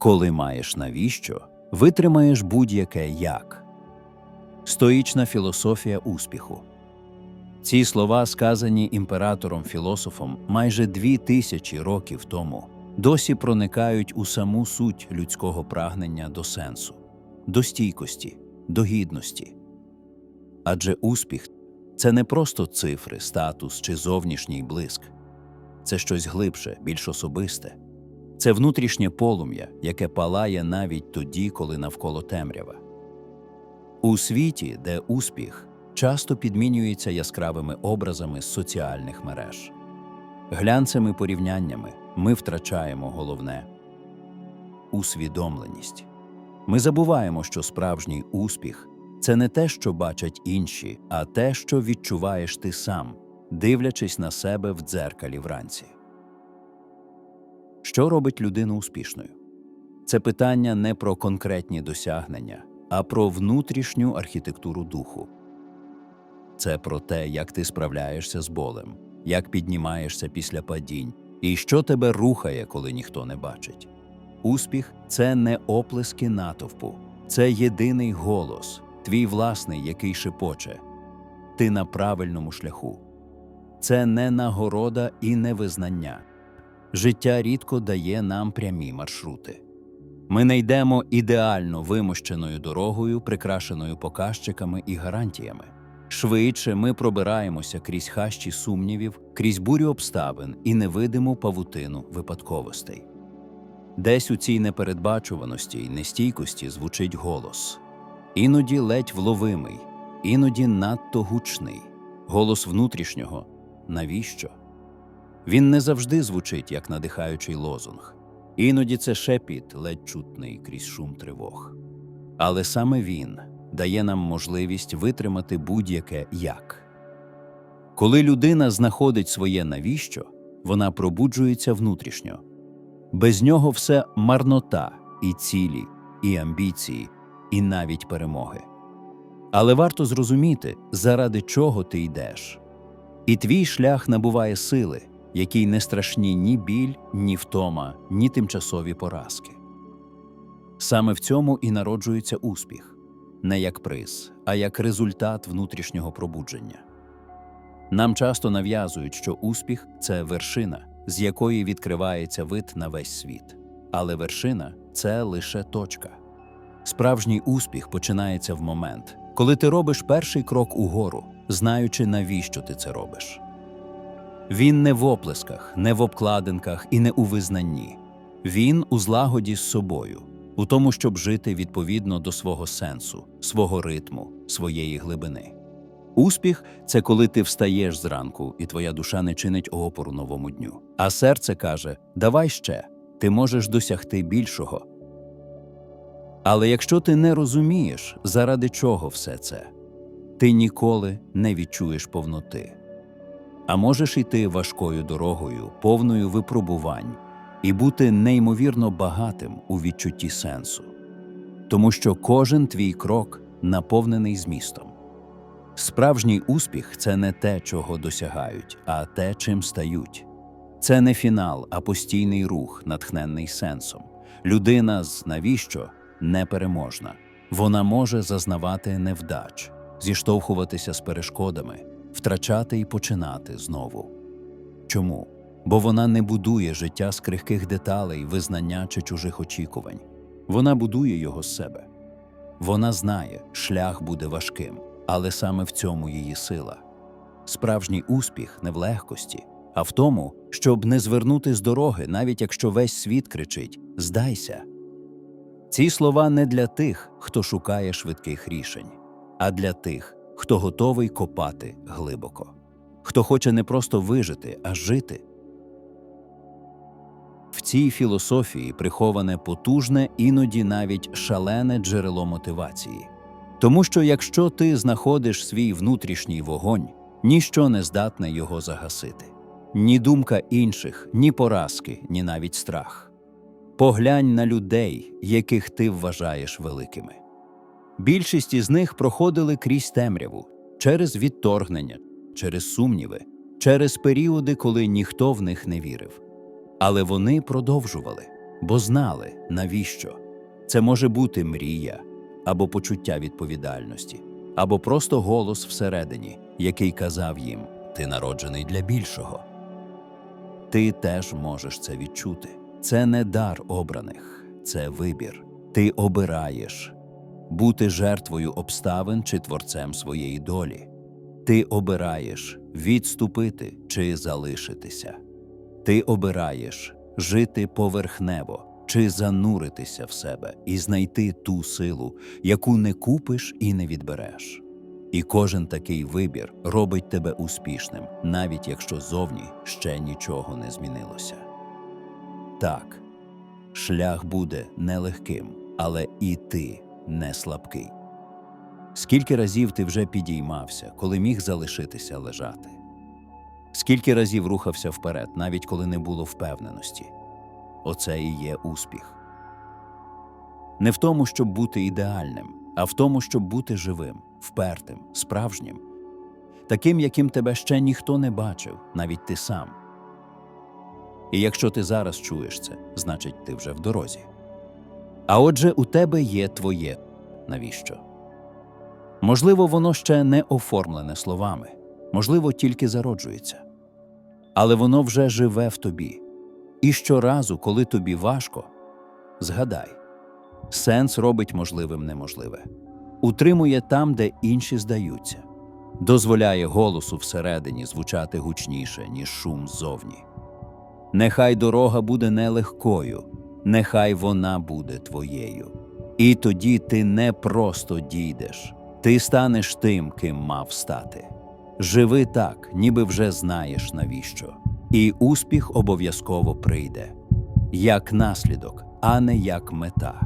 Коли маєш навіщо, витримаєш будь-яке як. Стоїчна філософія успіху. Ці слова, сказані імператором філософом майже дві тисячі років тому, досі проникають у саму суть людського прагнення до сенсу, до стійкості, до гідності. Адже успіх це не просто цифри, статус чи зовнішній блиск, це щось глибше, більш особисте. Це внутрішнє полум'я, яке палає навіть тоді, коли навколо темрява. У світі, де успіх часто підмінюється яскравими образами соціальних мереж. Глянцевими порівняннями ми втрачаємо головне усвідомленість. Ми забуваємо, що справжній успіх це не те, що бачать інші, а те, що відчуваєш ти сам, дивлячись на себе в дзеркалі вранці. Що робить людину успішною? Це питання не про конкретні досягнення, а про внутрішню архітектуру духу. Це про те, як ти справляєшся з болем, як піднімаєшся після падінь, і що тебе рухає, коли ніхто не бачить. Успіх це не оплески натовпу, це єдиний голос, твій власний, який шепоче. Ти на правильному шляху. Це не нагорода і не визнання. Життя рідко дає нам прямі маршрути. Ми не йдемо ідеально вимощеною дорогою, прикрашеною показчиками і гарантіями. Швидше ми пробираємося крізь хащі сумнівів, крізь бурю обставин і невидиму павутину випадковостей. Десь у цій непередбачуваності й нестійкості звучить голос, іноді ледь вловимий, іноді надто гучний, голос внутрішнього навіщо? Він не завжди звучить як надихаючий лозунг. Іноді це шепіт, ледь чутний крізь шум тривог. Але саме він дає нам можливість витримати будь-яке як. Коли людина знаходить своє навіщо, вона пробуджується внутрішньо. Без нього все марнота і цілі, і амбіції, і навіть перемоги. Але варто зрозуміти, заради чого ти йдеш. І твій шлях набуває сили, якій не страшні ні біль, ні втома, ні тимчасові поразки. Саме в цьому і народжується успіх не як приз, а як результат внутрішнього пробудження. Нам часто нав'язують, що успіх це вершина, з якої відкривається вид на весь світ. Але вершина це лише точка. Справжній успіх починається в момент, коли ти робиш перший крок угору, знаючи, навіщо ти це робиш. Він не в оплесках, не в обкладинках і не у визнанні. Він у злагоді з собою, у тому, щоб жити відповідно до свого сенсу, свого ритму, своєї глибини. Успіх це коли ти встаєш зранку, і твоя душа не чинить опору новому дню. А серце каже: Давай ще, ти можеш досягти більшого. Але якщо ти не розумієш, заради чого все це, ти ніколи не відчуєш повноти. А можеш йти важкою дорогою, повною випробувань, і бути неймовірно багатим у відчутті сенсу, тому що кожен твій крок наповнений змістом. Справжній успіх це не те, чого досягають, а те, чим стають. Це не фінал, а постійний рух, натхненний сенсом. Людина з навіщо непереможна. Вона може зазнавати невдач, зіштовхуватися з перешкодами, втрачати і починати знову. Чому? Бо вона не будує життя з крихких деталей, визнання чи чужих очікувань. Вона будує його з себе. Вона знає, шлях буде важким, але саме в цьому її сила. Справжній успіх не в легкості, а в тому, щоб не звернути з дороги, навіть якщо весь світ кричить Здайся. Ці слова не для тих, хто шукає швидких рішень, а для тих, хто готовий копати глибоко, хто хоче не просто вижити, а жити. В цій філософії приховане потужне, іноді навіть шалене джерело мотивації. Тому що якщо ти знаходиш свій внутрішній вогонь, ніщо не здатне його загасити. Ні думка інших, ні поразки, ні навіть страх. Поглянь на людей, яких ти вважаєш великими. Більшість із них проходили крізь темряву, через відторгнення, через сумніви, через періоди, коли ніхто в них не вірив. Але вони продовжували. бо знали, навіщо. Це може бути мрія або почуття відповідальності, або просто голос всередині, який казав їм: Ти народжений для більшого. Ти теж можеш це відчути. Це не дар обраних, це вибір. Ти обираєш бути жертвою обставин чи творцем своєї долі. Ти обираєш відступити чи залишитися. Ти обираєш жити поверхнево чи зануритися в себе і знайти ту силу, яку не купиш і не відбереш. І кожен такий вибір робить тебе успішним, навіть якщо зовні ще нічого не змінилося. Так, шлях буде нелегким, але і ти не слабкий. Скільки разів ти вже підіймався, коли міг залишитися лежати? Скільки разів рухався вперед, навіть коли не було впевненості? Оце і є успіх. Не в тому, щоб бути ідеальним, а в тому, щоб бути живим, впертим, справжнім, таким, яким тебе ще ніхто не бачив, навіть ти сам. І якщо ти зараз чуєш це, значить ти вже в дорозі. А отже, у тебе є твоє навіщо? Можливо, воно ще не оформлене словами, можливо, тільки зароджується. Але воно вже живе в тобі. І щоразу, коли тобі важко, згадай, сенс робить можливим неможливе, утримує там, де інші здаються, дозволяє голосу всередині звучати гучніше, ніж шум ззовні. Нехай дорога буде нелегкою, нехай вона буде твоєю. І тоді ти не просто дійдеш, ти станеш тим, ким мав стати. Живи так, ніби вже знаєш навіщо. І успіх обов'язково прийде як наслідок, а не як мета.